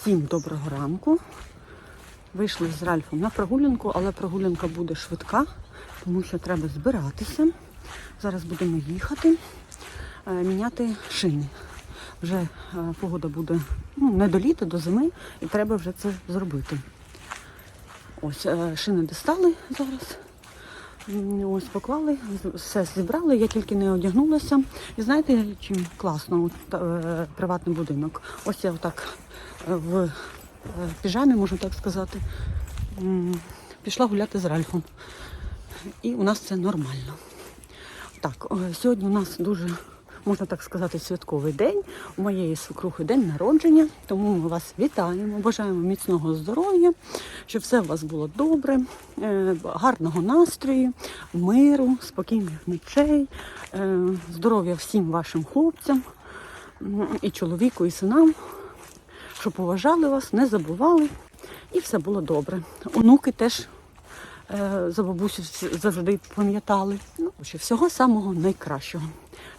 Всім доброго ранку. Вийшли з Ральфом на прогулянку, але прогулянка буде швидка, тому що треба збиратися. Зараз будемо їхати, е, міняти шини. Вже е, погода буде ну, не до літа, до зими, і треба вже це зробити. Ось е, шини достали зараз. Ось поклали, все зібрали, я тільки не одягнулася. І знаєте, чим класно е, приватний будинок. Ось я отак е, в е, піжамі, можна так сказати, пішла гуляти з Ральфом. І у нас це нормально. Так, сьогодні у нас дуже, можна так сказати, святковий день. У моєї свекрухи день народження, тому ми вас вітаємо, бажаємо міцного здоров'я, щоб все у вас було добре, е, гарного настрою, миру, спокійних ночей, е, здоров'я всім вашим хлопцям, і чоловіку, і синам, щоб поважали вас, не забували, і все було добре. Онуки теж е, за бабусю завжди пам'ятали. Ну, всього самого найкращого.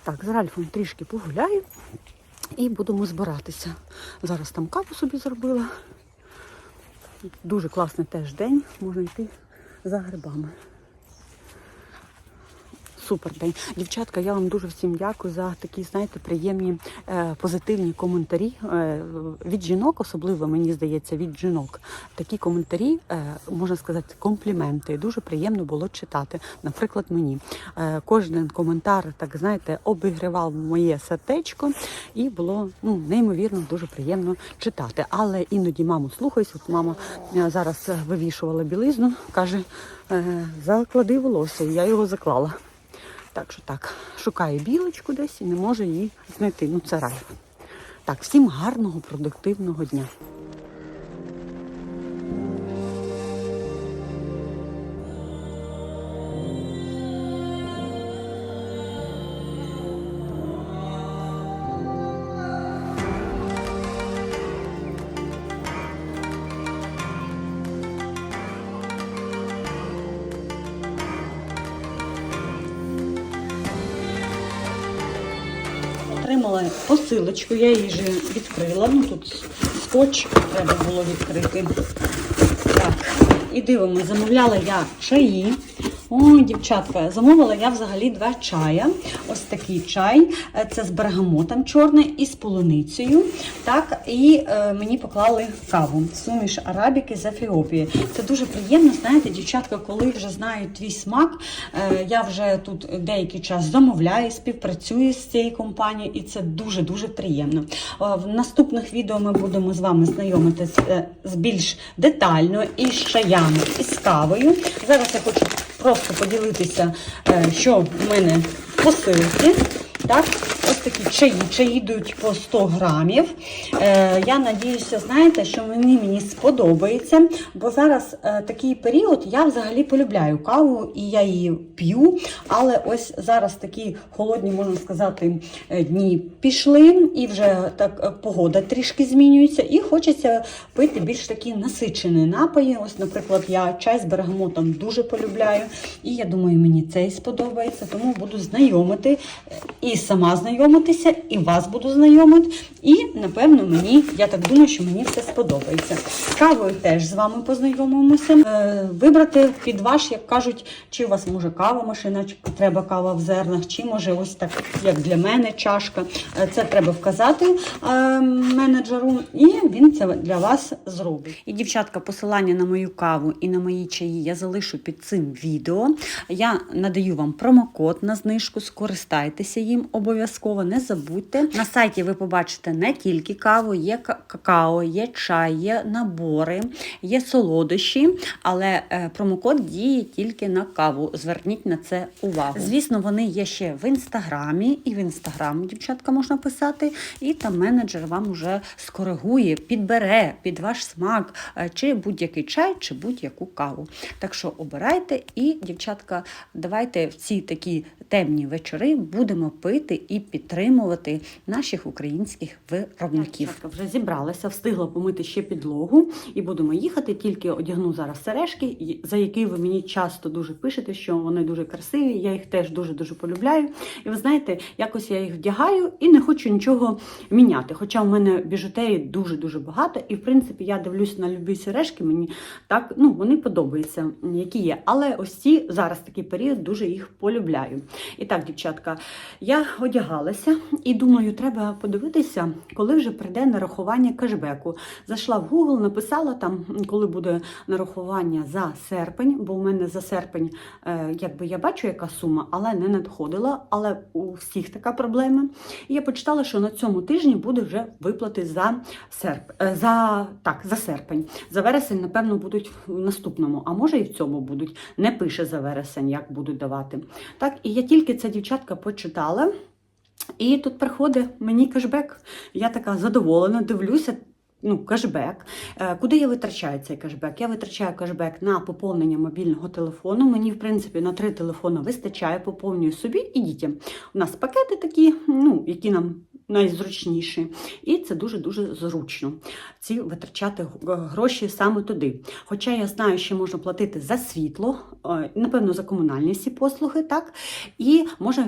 Так, з Ральфом трішки погуляю і будемо збиратися. Зараз там каву собі зробила. Дуже класний теж день, можна йти за грибами. Супер день. Дівчатка, я вам дуже всім дякую за такі, знаєте, приємні е, позитивні коментарі е, від жінок, особливо мені здається, від жінок. Такі коментарі, е, можна сказати, компліменти. Дуже приємно було читати. Наприклад, мені е, кожен коментар, так знаєте, обігрівав моє сердечко, і було ну неймовірно дуже приємно читати. Але іноді маму слухаюсь. От мама е, зараз е, вивішувала білизну, каже: е, заклади волосся, я його заклала. Так що так, шукає білочку десь і не може її знайти. Ну це рай. Так, всім гарного, продуктивного дня. Посилочку, я її вже відкрила. Ну тут скотч треба було відкрити. Так, і дивимося, замовляла я чаї. Ой, дівчатка, замовила я взагалі два чая. Ось такий чай. Е, Це з бергамотом чорний і з полуницею. Так, і е, мені поклали каву. Суміш арабіки з Ефіопії. Це дуже приємно, знаєте, дівчатка, коли вже знають твій смак. Е, я вже тут деякий час замовляю, співпрацюю з цією компанією, і це дуже-дуже приємно. Е, В наступних відео ми будемо з вами знайомитися е, з більш детально і з чаями, і з кавою. Зараз я хочу просто поділитися, е, що в мене посилки. Так, ось такі чаї. Чаї йдуть по 100 грамів. Е, я надіюся, знаєте, що вони мені сподобаються, бо зараз е, такий період я взагалі полюбляю каву і я її п'ю. Але ось зараз такі холодні, можна сказати, е, дні пішли, і вже так е, погода трішки змінюється, і хочеться пити більш такі насичені напої. Ось, наприклад, я чай з бергамотом дуже полюбляю. І я думаю, мені цей сподобається, тому буду знайомити е, і сама знайомитися, і вас буду знайомити. І, напевно, мені, я так думаю, що мені все сподобається. Кавою теж з вами познайомимося. Е, вибрати під ваш, як кажуть, чи у вас може кава машина, чи треба кава в зернах, чи може ось так, як для мене, чашка. Е, Це треба вказати е, менеджеру, і він це для вас зробить. І, дівчатка, посилання на мою каву і на мої чаї я залишу під цим відео. Я надаю вам промокод на знижку, скористайтеся їм обов'язково, не забудьте. На сайті ви побачите не тільки каву, є ка- какао, є чай, є набори, є солодощі, але е, промокод діє тільки на каву. Зверніть на це увагу. Звісно, вони є ще в інстаграмі, і в інстаграм, дівчатка, можна писати, і там менеджер вам уже скоригує, підбере під ваш смак, е, чи будь-який чай, чи будь-яку каву. Так що обирайте і, дівчатка, давайте в ці такі темні вечори будемо пити і підтримувати наших українських виробників. Дівчатка вже зібралася, встигла помити ще підлогу і будемо їхати. Тільки одягну зараз сережки, за які ви мені часто дуже пишете, що вони дуже красиві. Я їх теж дуже дуже полюбляю. І ви знаєте, якось я їх вдягаю і не хочу нічого міняти. Хоча в мене біжутерії дуже дуже багато, і в принципі я дивлюсь на любі сережки. Мені так ну вони подобаються, які є. Але ось ці зараз такий період дуже їх полюбляю. І так, дівчатка, я одягалася і думаю, треба подивитися, коли вже прийде нарахування кешбеку. Зайшла в Google, написала там, коли буде нарахування за серпень, бо в мене за серпень, е, якби я бачу, яка сума, але не надходила. Але у всіх така проблема. І я почитала, що на цьому тижні буде вже виплати за серп... е, за так, за серпень. За вересень, напевно, будуть в наступному, а може і в цьому будуть. Не пише за вересень, як будуть давати. Так, і я тільки ця дівчатка почитала. І тут приходить мені кешбек. Я така задоволена, дивлюся. Ну, кешбек. Е, Куди я витрачаю цей кешбек? Я витрачаю кешбек на поповнення мобільного телефону. Мені, в принципі, на три телефони вистачає, поповнюю собі і дітям. У нас пакети такі, ну, які нам найзручніші. І це дуже-дуже зручно. Ці витрачати гроші саме туди. Хоча я знаю, що можна платити за світло, е, напевно, за комунальні всі послуги, так, і можна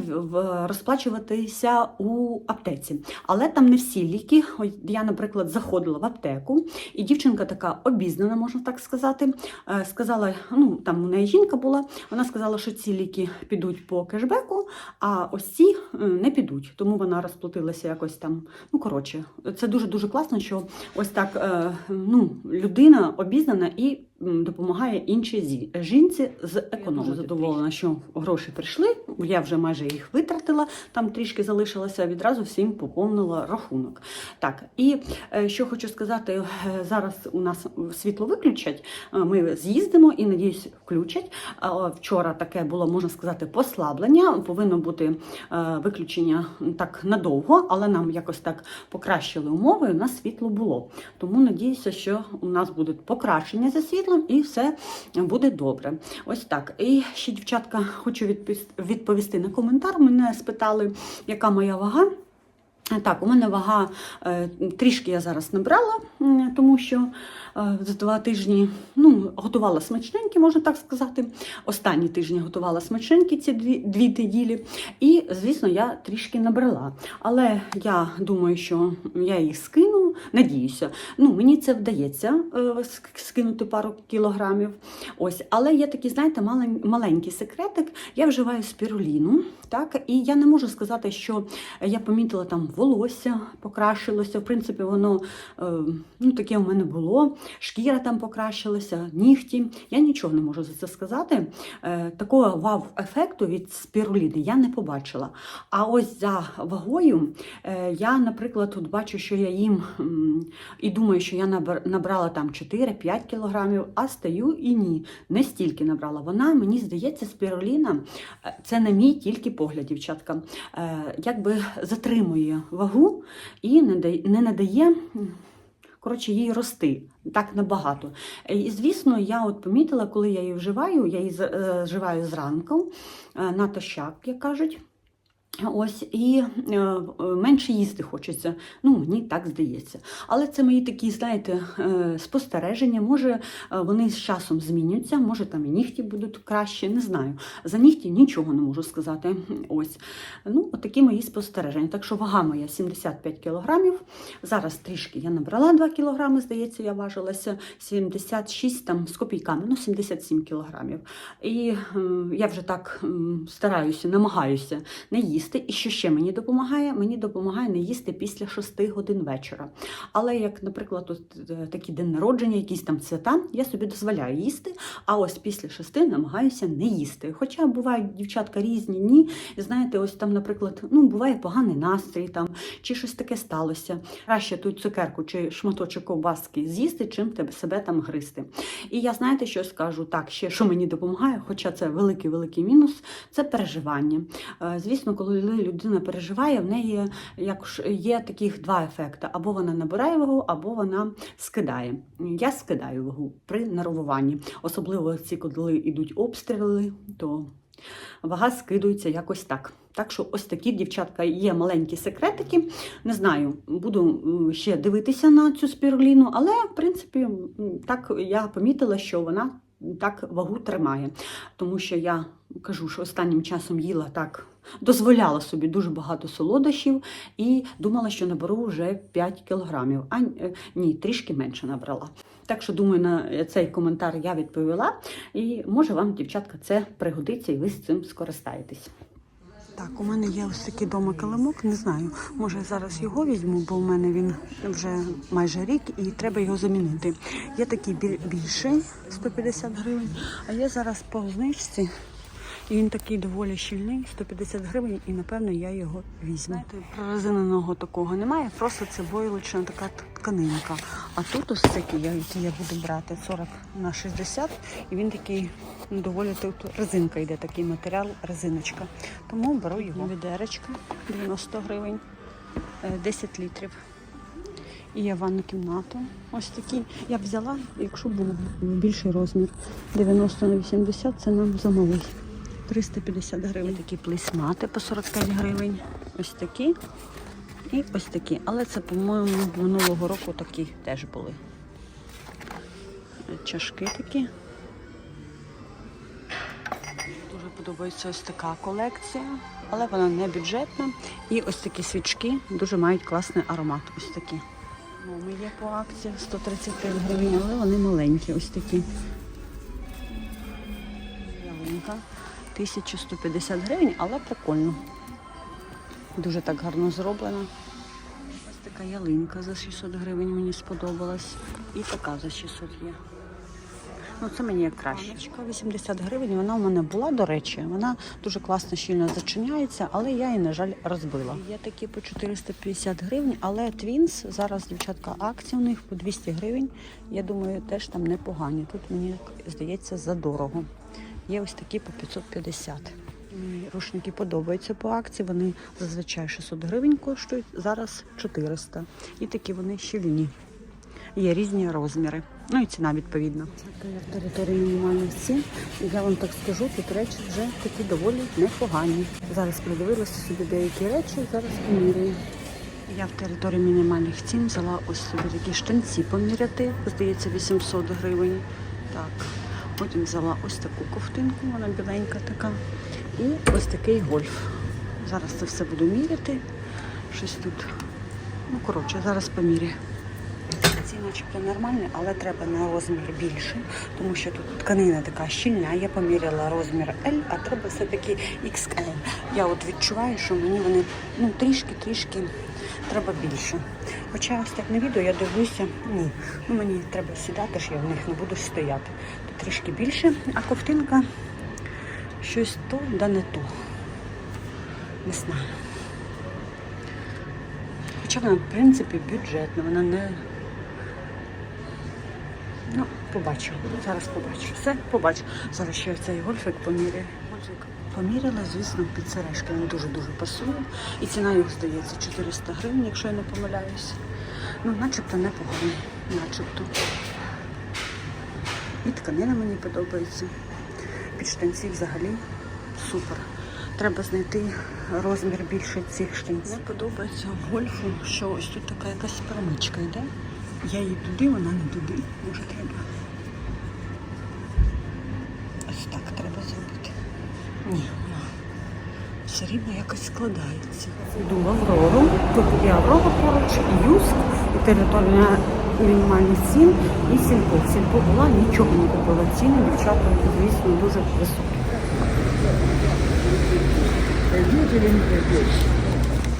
розплачуватися у аптеці. Але там не всі ліки. Я, наприклад, заходила в аптеку, і дівчинка така обізнана, можна так сказати. е, Сказала, ну там у неї жінка була. Вона сказала, що ці ліки підуть по кешбеку, а ось ці е, не підуть. Тому вона розплатилася якось там. Ну коротше, це дуже дуже класно, що ось так е, ну, людина обізнана і допомагає іншій жінці з. Я дуже задоволена, що гроші прийшли. Я вже майже їх витратила, там трішки залишилося, відразу всім поповнила рахунок. Так, і е, що хочу сказати, е, зараз у нас світло виключать. е, Ми з'їздимо і надіюсь, включать. Вчора таке було, можна сказати, послаблення. Повинно бути виключення так надовго, але нам якось так покращили умови. і У нас світло було. Тому надіюся, що у нас буде покращення за світлом і все буде добре. Ось так. І ще, дівчатка, хочу відповісти на коментар. Мене спитали, яка моя вага. Так, у мене вага е, трішки я зараз набрала, тому що е, за два тижні ну, готувала смачненькі, можна так сказати. Останні тижні готувала смачненькі ці дві, дві неділі. І, звісно, я трішки набрала. Але я думаю, що я їх скину, надіюся. Ну, мені це вдається е, скинути пару кілограмів. Ось, але є такий, знаєте, маленький секретик. Я вживаю спіруліну, так, і я не можу сказати, що я помітила там волосся покращилося. В принципі, воно е, ну, таке у мене було. Шкіра там покращилася, нігті. Я нічого не можу за це сказати. Е, такого вау-ефекту від спіруліни я не побачила. А ось за вагою е, я, наприклад, тут бачу, що я їм і думаю, що я набрала там 4-5 кілограмів, а стаю і ні, не стільки набрала. Вона, мені здається, спіруліна, це на мій тільки погляд, дівчатка, якби затримує вагу і не дає, не надає. Коротше, їй рости так набагато. Е, І звісно, я от помітила, коли я її вживаю, я її зживаю е, зранку е, натощак, як кажуть. Ось і е, е, менше їсти хочеться. Ну, мені так здається. Але це мої такі, знаєте, е, спостереження. Може, вони з часом змінюються, може там і нігті будуть краще, не знаю. За нігті нічого не можу сказати. Ось. Ну, такі мої спостереження. Так що вага моя 75 кілограмів. Зараз трішки я набрала 2 кілограми, здається, я важилася 76 там з копійками, ну 77 кілограмів. І я вже так стараюся, намагаюся не їсти. І що ще мені допомагає? Мені допомагає не їсти після 6 годин вечора. Але як, наприклад, от, е, такі день народження, якісь там свята, я собі дозволяю їсти, а ось після 6 намагаюся не їсти. Хоча бувають дівчатка різні дні. І знаєте, ось там, наприклад, ну буває поганий настрій там, чи щось таке сталося. Краще ту цукерку чи шматочок ковбаски з'їсти, чим тебе себе там гризти. І я знаєте, що скажу так, ще що мені допомагає, хоча це великий великий мінус, це переживання. Е, Звісно, коли людина переживає, в неї як є таких два ефекти: або вона набирає вагу, або вона скидає. Я скидаю вагу при нервуванні, особливо ці, коли йдуть обстріли, то вага скидується якось так. Так що ось такі дівчатка є маленькі секретики. Не знаю, буду ще дивитися на цю спіруліну, але в принципі так я помітила, що вона так вагу тримає. Тому що я кажу, що останнім часом їла так, дозволяла собі дуже багато солодощів і думала, що наберу вже 5 кілограмів. А е, ні, трішки менше набрала. Так що, думаю, на цей коментар я відповіла. І може вам, дівчатка, це пригодиться і ви з цим скористаєтесь. Так, у мене є ось такий дома килимок, не знаю. Може зараз його візьму, бо у мене він вже майже рік і треба його замінити. Є такий біль- більший 150 гривень, а я зараз по знижці. І він такий доволі щільний, 150 гривень, і напевно я його візьму. Прорезиненого такого немає, просто це бойлична така тканинка. А тут ось такий, я- який я буду брати 40 на 60, і він такий ну, доволі тут резинка йде, такий матеріал, резиночка. Тому беру його. Відеречка 90 гривень, е, 10 літрів. І є ванну кімнату. Ось такі. Я б взяла, якщо був більший розмір. 90 на 80 це нам замалий. 350 гривень. Такі плейсмати по 45 гривень. Ось такі. І ось такі. Але це, по-моєму, минулого року такі теж були. Чашки такі. Дуже подобається ось така колекція, але вона не бюджетна. І ось такі свічки дуже мають класний аромат. Ось такі. Моми є по акції 135 гривень, але вони маленькі, ось такі. Ялинка 1150 гривень, але прикольно. Дуже так гарно зроблено. Ось така ялинка за 600 гривень мені сподобалась. І така за 600 є. Ну, це мені як краще. Баночка 80 гривень. Вона у мене була, до речі. Вона дуже класно щільно зачиняється, але я її, на жаль, розбила. Є такі по 450 гривень, але Твінс зараз дівчатка акція у них по 200 гривень. Я думаю, теж там непогані. Тут мені здається задорого. Є ось такі по 550. Мені рушники подобаються по акції. Вони зазвичай 600 гривень коштують, зараз 400. І такі вони щільні. Є різні розміри. Ну і ціна відповідна. Це як територія мінімальних цін. І я вам так скажу, тут речі вже такі доволі непогані. Зараз придивилася собі деякі речі, зараз поміряю. Я в території мінімальних цін взяла ось собі такі штанці поміряти. Здається, 800 гривень. Так. Потім взяла ось таку ковтинку, вона біленька така. І ось такий гольф. Зараз це все буду міряти. Щось тут. Ну, коротше, зараз поміряю. Ці начебто нормальні, але треба на розмір більше, тому що тут тканина така щільна. Я поміряла розмір L, а треба все-таки XL. Я от відчуваю, що мені вони ну, трішки-трішки треба більше. Хоча ось так на відео я дивлюся, ні, ну мені треба сідати, ж я в них не буду стояти. Трішки більше, а ковтинка щось то, да не то. Не знаю. Хоча вона, в принципі, бюджетна, вона не. Ну, побачу. Зараз побачу. Все, побачу. Зараз ще цей гольфик поміряю. Гольфик поміряла, звісно, під сережки він дуже-дуже пасує. І ціна його здається 400 гривень, якщо я не помиляюся. Ну, начебто непогано. Начебто. І тканина мені подобається. Під штанці взагалі супер. Треба знайти розмір більше цих штанців. Мені подобається гольфу, що ось тут така якась перемичка йде. Я її туди, вона не туди. Може треба. Ось так треба зробити. Ні, все рівно якось складається. Йду в Аврору. Тут і Аврора поруч, і Юск, територія мінімальних цін, і сільпо. Сільпо була, нічого не купила. Ціни, дівчата, звісно, дуже високі.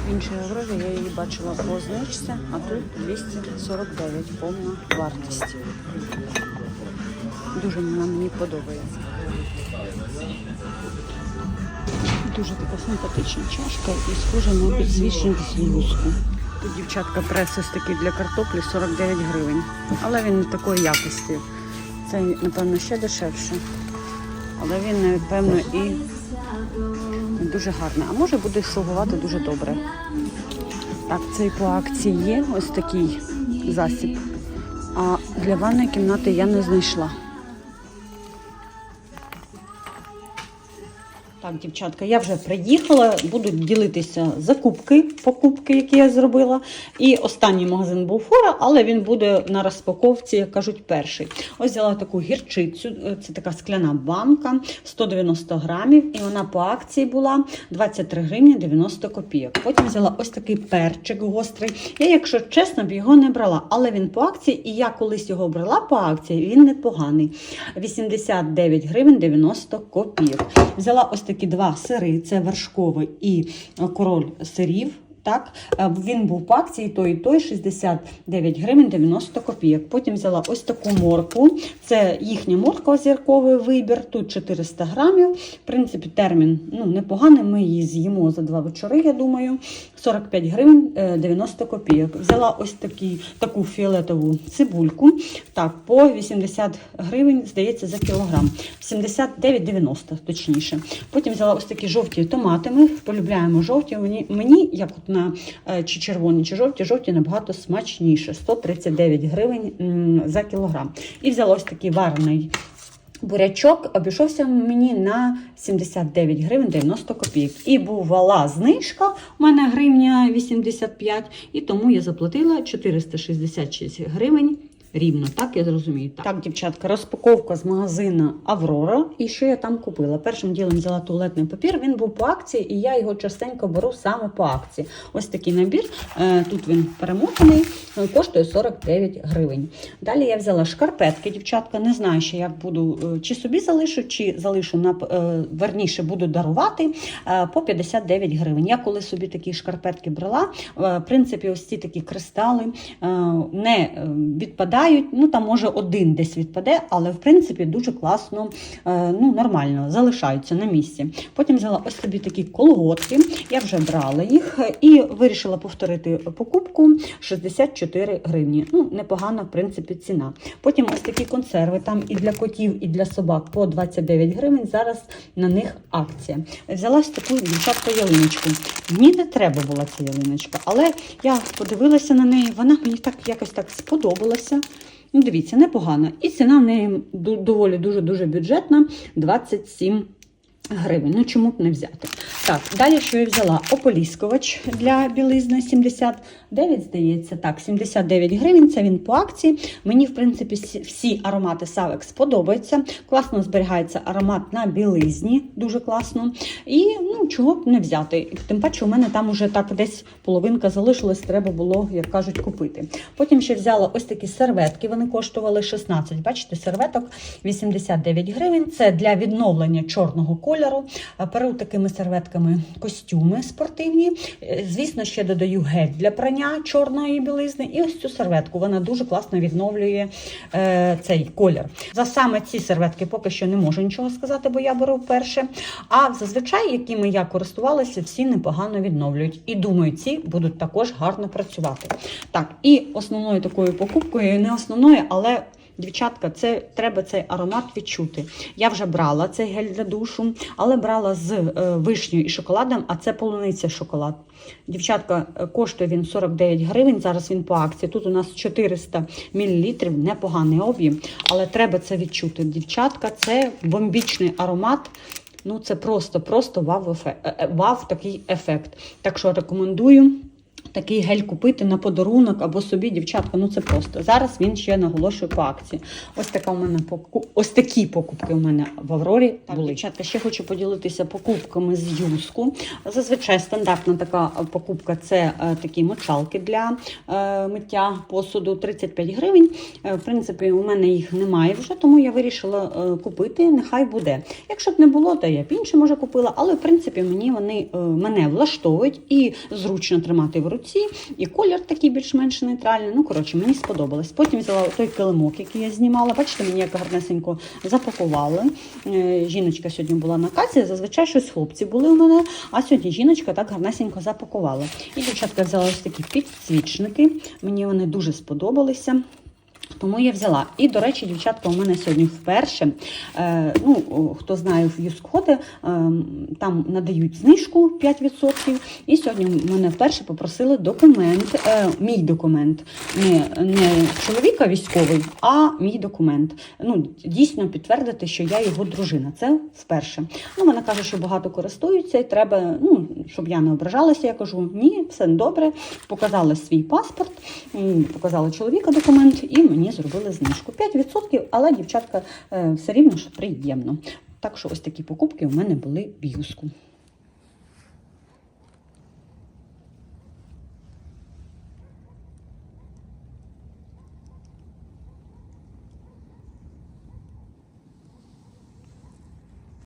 В іншій я її бачила по знижці, а тут 249 повна вартість. Дуже вона мені подобається. Дуже така симпатична чашка і схожа на підсвічник з юску. Дівчатка прес ось такий для картоплі 49 гривень. Але він не такої якості. Це, напевно, ще дешевше. Але він, напевно, і дуже гарний. А може буде слугувати дуже добре. Так, цей по акції є ось такий засіб. А для ванної кімнати я не знайшла. Так, дівчатка, я вже приїхала, буду ділитися закупки, покупки, які я зробила. І останній магазин був фора, але він буде на розпаковці, як кажуть, перший. Ось взяла таку гірчицю, е, це така скляна банка, 190 грамів, і вона по акції була 23 гривні 90 копійок. Потім взяла ось такий перчик гострий. Я, якщо чесно, б його не брала, але він по акції, і я колись його брала по акції, він непоганий. 89 гривень 90 копійок. Взяла ось такі два сири: це вершковий і е, король сирів. Так, Е, він був по акції той і той 69 гривень 90 копійок. Потім взяла ось таку морку. Це їхня морква зірковий вибір. Тут 400 грамів. В принципі, термін ну, непоганий. Ми її з'їмо за два вечори, я думаю. 45 гривень е, 90 копійок. Взяла ось такі, таку фіолетову цибульку. Так, по 80 гривень, здається, за кілограм. 79,90 точніше. Потім взяла ось такі жовті томати. Ми полюбляємо жовті. Мені, мені як от на е, чи червоні, чи жовті, жовті набагато смачніше. 139 гривень за кілограм. І взяла ось такий варений бурячок обійшовся мені на 79 гривень 90 копійок. І бувала знижка, у мене гривня 85, і тому я заплатила 466 гривень. Рівно, так я зрозумію. Так, так, дівчатка, розпаковка з магазину Аврора. І що я там купила? Першим ділом взяла туалетний папір. Він був по акції, і я його частенько беру саме по акції. Ось такий набір. Е, Тут він перемотаний, е, коштує 49 гривень. Далі я взяла шкарпетки, дівчатка. Не знаю, ще як буду е, чи собі залишу, чи залишу на верніше буду дарувати по 59 гривень. Я коли собі такі шкарпетки брала, в принципі, ось ці такі кристали не е, відпадають. Ну там може один десь відпаде, але в принципі дуже класно, е, ну нормально залишаються на місці. Потім взяла ось собі такі колготки. Я вже брала їх і вирішила повторити покупку 64 гривні. Ну непогана в принципі ціна. Потім ось такі консерви там і для котів, і для собак по 29 гривень. Зараз на них акція. Взяла ось таку дівчатку ялиночку. Мені не треба була ця ялиночка, але я подивилася на неї. Вона мені так якось так сподобалася. Ну, дивіться, непогано. І ціна в неї доволі дуже-дуже бюджетна 27 гривень. Ну, чому б не взяти? Так, далі що я взяла? Ополіскувач для білизни 79, здається, так, 79 гривень. Це він по акції. Мені, в принципі, всі- аромати Савекс подобаються. Класно зберігається аромат на білизні, дуже класно. І ну, чого б не взяти. Тим паче, у мене там уже так десь половинка залишилась, треба було, як кажуть, купити. Потім ще взяла ось такі серветки, вони коштували 16. Бачите, серветок 89 гривень. Це для відновлення чорного кольору. Е, Перу такими серветками костюми спортивні. Е, Звісно, ще додаю гель для прання чорної білизни. І ось цю серветку. Вона дуже класно відновлює е, цей колір. За саме ці серветки поки що не можу нічого сказати, бо я беру вперше. А зазвичай, якими я користувалася, всі непогано відновлюють. І думаю, ці будуть також гарно працювати. Так, і основною такою покупкою, не основною, але. Дівчатка, це треба цей аромат відчути. Я вже брала цей гель для душу, але брала з е, вишнею і шоколадом, а це полуниця шоколад. Дівчатка, е, коштує він 49 гривень. Зараз він по акції. Тут у нас 400 мл, непоганий об'єм, але треба це відчути. Дівчатка, це бомбічний аромат. Ну, це просто, просто вау, ефе- е, е, такий ефект. Так що рекомендую такий гель купити на подарунок або собі, дівчатка. Ну це просто. Зараз він ще наголошує по акції. Ось така у мене ось такі покупки у мене в Аврорі були. Дівчатка, ще хочу поділитися покупками з юску. Зазвичай стандартна така покупка це е, такі мочалки для е, миття посуду 35 гривень. Е, в принципі, у мене їх немає вже, тому я вирішила е, купити. Нехай буде. Якщо б не було, то я б інше може купила. Але в принципі мені вони е, мене влаштовують і зручно тримати в руці. І колір такий більш-менш нейтральний. Ну, коротше, мені сподобалось. Потім взяла той килимок, який я знімала. Бачите, мені як гарнесенько запакували. Е, Жіночка сьогодні була на касі. Зазвичай щось хлопці були у мене, а сьогодні жіночка так гарнесенько запакувала. І дівчатка взяла ось такі підсвічники. Мені вони дуже сподобалися. Тому я взяла. І, до речі, дівчатка, у мене сьогодні вперше. Е, ну, хто знає, в Юскоди е, там надають знижку 5%. І сьогодні мене вперше попросили документ, е, мій документ, не, не чоловіка військовий, а мій документ. Ну, дійсно підтвердити, що я його дружина. Це вперше. Ну, вона каже, що багато користуються, і треба, ну, щоб я не ображалася. Я кажу, ні, все добре. Показала свій паспорт, показала чоловіка документ, і мені зробили знижку. 5%, але дівчатка е, все рівно ж приємно. Так що ось такі покупки у мене були в юску.